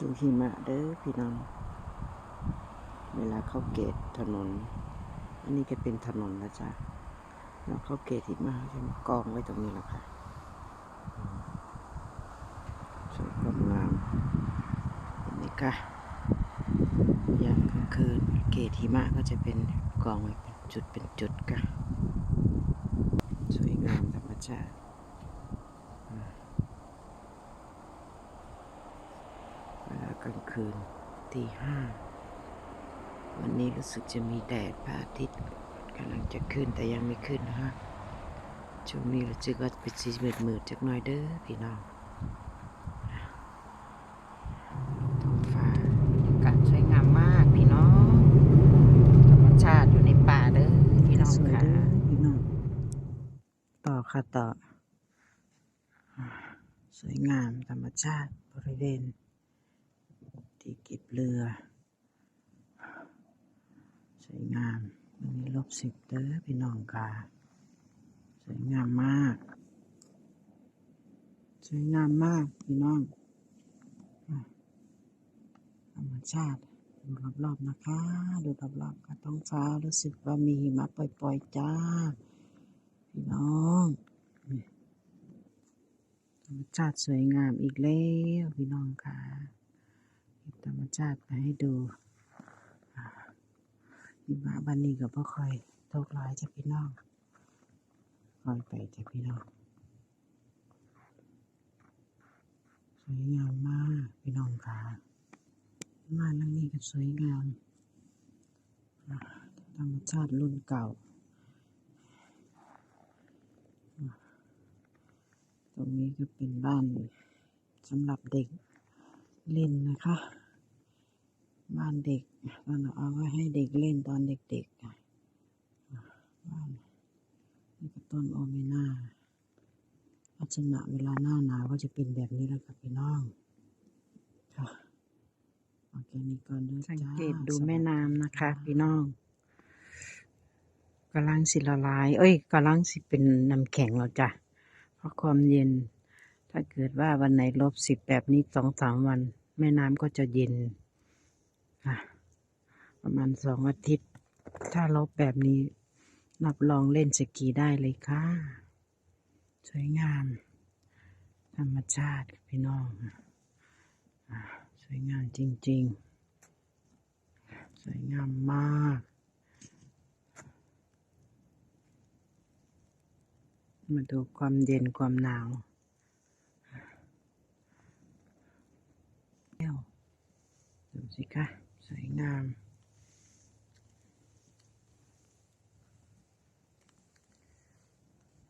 ดูหิมะเด้อพี่น้อง เวลาเข้าเกตถนน อันนี้ก็เป็นถนนแล้วจ้ะแล้วเข้าเกตหิมะจะมากองไว้ตรงนี้แหละค่ะสวยงามงามเห็นไหมคะยามกลางคืนเกตหิมะก็จะเป็นกองไว้เป็นจุดเป็นจุดค่ะสวยงามธรรมชาติ เวลา กลางคืนตีห้าวันนี้รู้สึกจะมีแดดพระอาทิตย์กำลังจะขึ้นแต่ยังไม่ขึ้นนะฮะช่วงนี้รู้สึกว่าเป็นสีมืดมืดๆจักหน่อยเด้อพี่น้องท้องฟ้าบรรยากาศสวยงามมากพี่น้องธรรมชาติอยู่ในป่าเด้อพี่น้องค่ะพี่น้องต่อค่ะต่อ สวยงามธรรมชาติบริเวณ ที่เก็บเรือ สวยงามวันนี้ลบสิบเด้อพี่น้องค่ะสวยงามมาก สวยงามมากพี่น้องธรรมชาติดูรอบๆนะคะ ดูรอบๆกับท้องฟ้ารู้สึกว่ามีหิมะปล่อยๆจ้า พี่น้องธรรมชาติสวยงามอีกแล้วพี่น้องค่ะ ธรรมชาติมาให้ดูอ่าหิมะบันนี้ก็บ่ค่อยตกลายจะพี่น้องคอยไปจะพี่น้องสวยงามมากพี่น้องค่ะบ้านหลังนี้ก็สวยงามธรรมชาติรุ่นเก่า ตรงนี้ก็เป็นบ้านสำหรับเด็ก เล่นนะคะ บ้านเด็กเราเอาไว้ให้เด็กเล่นตอนเด็กๆอะบ้านนี่ก็ต้นโอเมน่าลักษณะเวลาหน้าหนาวก็จะเป็นแบบนี้แล้วค่ะพี่น้องค่ะโอเคนี่ก่อนเด้อจ้าสังเกตดูแม่น้ำนะคะ พี่น้องกำลังสิละลาย เอ้ยกำลังสิเป็นน้ำแข็งแล้วจ้ะเพราะความเย็น ถ้าเกิดว่าวันไหนลบสิบแบบนี้สองสามวัน แม่น้ำก็จะเย็นค่ะประมาณสองอาทิตย์ ถ้าลบแบบนี้รับรองเล่นสกีได้เลยค่ะ สวยงาม ธรรมชาติพี่น้องสวยงามจริง ๆ สวยงามมากมาดูความเย็นความหนาวเอ้ว ดูสิคะสวยงาม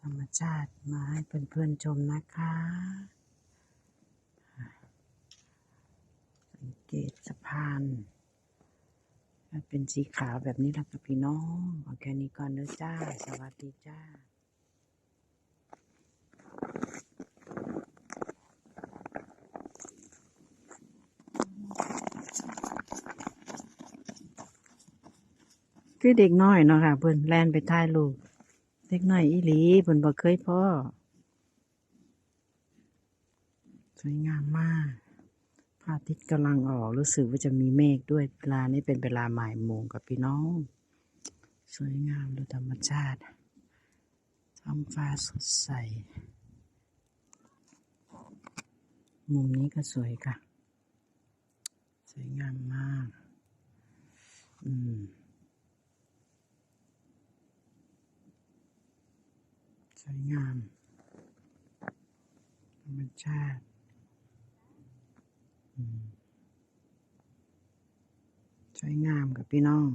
ธรรมชาติมาให้เพื่อนๆชมนะคะ สังเกตสะพานเป็นสีขาวแบบนี้แล้วกับพี่น้องเอาแค่นี้ก่อนเด้อจ้า สวัสดีจ้า คือเด็กน้อยเนาะค่ะเพิ่นแล่นไปถ่ายรูปเด็กน้อยอีหลีเพิ่นบ่เคยพ่อสวยงามมากพระอาทิตย์กำลังออกรู้สึกว่าจะมีเมฆด้วยเวลานี้เป็นเวลาหมายโมงกับพี่น้อง สวยงามดูธรรมชาติท้องฟ้าสดใส มุมนี้ก็สวยค่ะ สวยงามมาก อืม สวยงาม ธ รมชาติสวยงามกับพี่น้อง